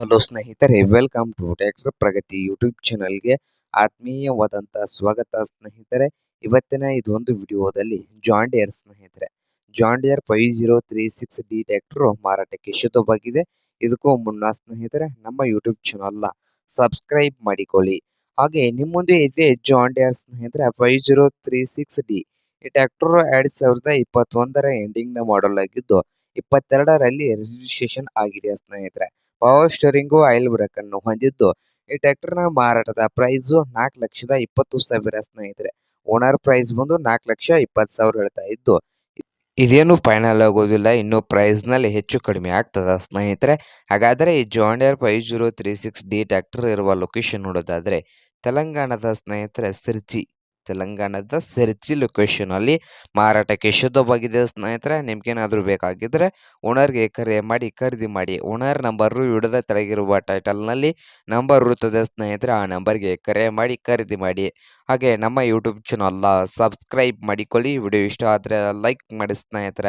Hello ಸ್ನೇಹಿತರೆ welcome to tractor Pragati YouTube ಚಾನಲ್ಗೆ ಆತ್ಮೀಯವಾದಂಥ ಸ್ವಾಗತ ಸ್ನೇಹಿತರೆ. ಇವತ್ತಿನ ಇದೊಂದು ವಿಡಿಯೋದಲ್ಲಿ ಜಾಂಡಿಯರ್ ಸ್ನೇಹಿತರೆ. John Deere five zero three six D tractor ಮಾರಾಟಕ್ಕೆ ಶುದ್ಧವಾಗಿದೆ. ಇದಕ್ಕೂ ಮುನ್ನ ಸ್ನೇಹಿತರೆ, ನಮ್ಮ ಯೂಟ್ಯೂಬ್ ಚಾನಲ್ನ ಸಬ್ಸ್ಕ್ರೈಬ್ ಮಾಡಿಕೊಳ್ಳಿ. ಹಾಗೆ ನಿಮ್ಮ ಇದೆ ಜಾಂಡಿಯರ್ ಸ್ನೇಹಿತರೆ five zero three six D ಈ ಟ್ಯಾಕ್ಟ್ರು ಎರಡು ಸಾವಿರದ ಇಪ್ಪತ್ತೊಂದರ ಎಂಡಿಂಗ್ನ ಮಾಡಲ್ ಆಗಿದ್ದು ಇಪ್ಪತ್ತೆರಡರಲ್ಲಿ ರಿಜಿಸ್ಟ್ರೇಷನ್ ಆಗಿದೆ ಸ್ನೇಹಿತರೆ. ಪವರ್ ಸ್ಟೇರಿಂಗು ಆಯಿಲ್ ಬ್ರೇಕ್ ಅನ್ನು ಹೊಂದಿದ್ದು, ಈ ಟ್ರ್ಯಾಕ್ಟರ್ನ ಮಾರಾಟದ ಪ್ರೈಸ್ ನಾಲ್ಕು ಲಕ್ಷದ ಇಪ್ಪತ್ತು ಸಾವಿರ ಸ್ನೇಹಿತರೆ. ಓನರ್ ಪ್ರೈಸ್ ಬಂದು ನಾಲ್ಕು ಲಕ್ಷ ಇಪ್ಪತ್ತು ಸಾವಿರ ಹೇಳ್ತಾ ಇದ್ದು, ಇದೇನು ಫೈನಲ್ ಆಗೋದಿಲ್ಲ, ಇನ್ನು ಪ್ರೈಸ್ನಲ್ಲಿ ಹೆಚ್ಚು ಕಡಿಮೆ ಆಗ್ತದ ಸ್ನೇಹಿತರೆ. ಹಾಗಾದರೆ ಈ John Deere five zero three six D tractor ಇರುವ ಲೊಕೇಶನ್ ನೋಡೋದಾದರೆ, ತೆಲಂಗಾಣದ ಸ್ನೇಹಿತರೆ ಸಿರ್ಚಿ ತೆಲಂಗಾಣದ ಸೆರ್ಚಿ ಲೊಕೇಶನ್ ಅಲ್ಲಿ ಮಾರಾಟಕ್ಕೆ ಶುದ್ಧವಾಗಿದೆ ಸ್ನೇಹಿತರೆ ನಿಮ್ಗೇನಾದರೂ ಬೇಕಾಗಿದ್ದರೆ ಓನರ್ಗೆ ಕರೆ ಮಾಡಿ, ಖರೀದಿ ಮಾಡಿ. ಓನರ್ ನಂಬರು ವಿಡದ ತೆಳಗಿರುವ ಟೈಟಲ್ನಲ್ಲಿ ನಂಬರ್ ಇರುತ್ತದೆ ಸ್ನೇಹಿತರೆ, ಆ ನಂಬರ್ಗೆ ಕರೆ ಮಾಡಿ, ಖರೀದಿ ಮಾಡಿ. ಹಾಗೆ ನಮ್ಮ ಯೂಟ್ಯೂಬ್ ಚಾನಲ್ನ ಸಬ್ಸ್ಕ್ರೈಬ್ ಮಾಡಿಕೊಳ್ಳಿ. ವಿಡಿಯೋ ಇಷ್ಟ ಆದರೆ ಲೈಕ್ ಮಾಡಿ ಸ್ನೇಹಿತರೆ.